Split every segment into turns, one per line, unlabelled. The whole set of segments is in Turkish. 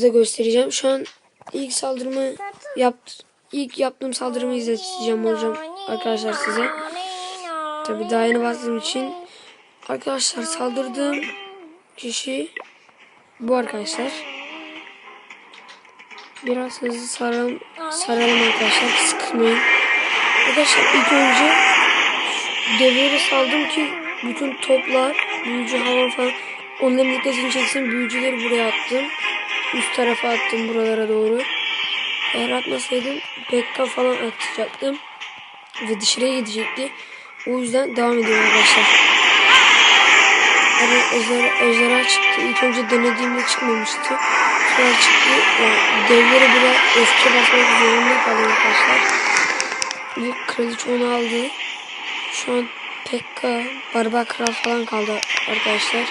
size göstereceğim. Şu an ilk saldırımı yapt ilk yaptığım saldırımı izleteceğim hocam arkadaşlar size. Tabi daha yeni bastığım için arkadaşlar saldırdığım kişi bu arkadaşlar. Biraz hızlı saralım, saralım arkadaşlar sıkılmayın. Arkadaşlar ilk önce devleri saldım ki bütün toplar, büyücü hava falan onların dikkatini çeksin. Büyücüleri buraya attım. Üst tarafa attım buralara doğru. Eğer atmasaydım Pekka falan atacaktım. Ve dışarıya gidecekti. O yüzden devam ediyorum arkadaşlar. Hani ejder, ejderha çıktı. İlk önce denediğimde çıkmamıştı. Sonra çıktı. Yani devleri buraya öfke basmak zorunda kalıyor arkadaşlar. Ve kraliçe onu aldı. Şu an Pekka, Barbar Kral falan kaldı arkadaşlar.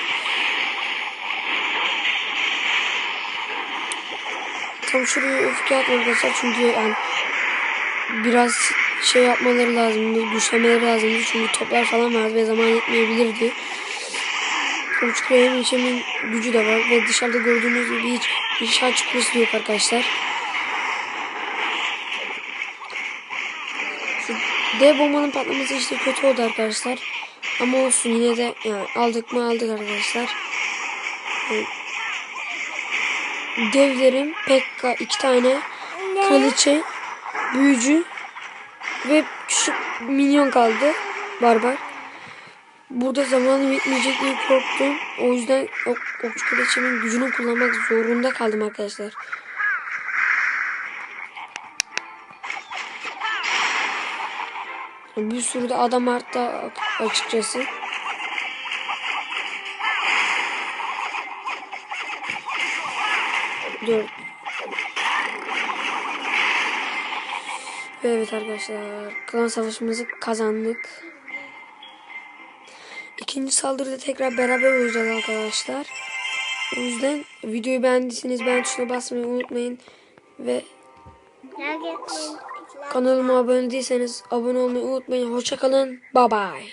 Tam şuraya öfke atmak arkadaşlar çünkü yani biraz şey yapmaları lazımdı, güçlenmeleri lazımdı çünkü toplar falan vardı ve zaman yetmeyebilirdi. Koç Kral'ın içimin gücü de var ve dışarıda gördüğünüz gibi hiç inşaat çıkması yok arkadaşlar. Şu dev bombanın patlaması işte kötü oldu arkadaşlar. Ama olsun yine de yani aldık mı aldık arkadaşlar. Yani devlerim Pekka iki tane kraliçe büyücü ve küçük minyon kaldı barbar. Burada zamanım yetmeyecek diye korktum. O yüzden ok, okçu kraliçemin gücünü kullanmak zorunda kaldım arkadaşlar. Bir sürü de adam arttı açıkçası. Ve evet arkadaşlar klan savaşımızı kazandık. İkinci saldırıda tekrar beraber olacağız arkadaşlar. O yüzden videoyu beğendiyseniz beğen tuşuna basmayı unutmayın. Ve kanalıma abone değilseniz abone olmayı unutmayın. Hoşçakalın. Bye bye.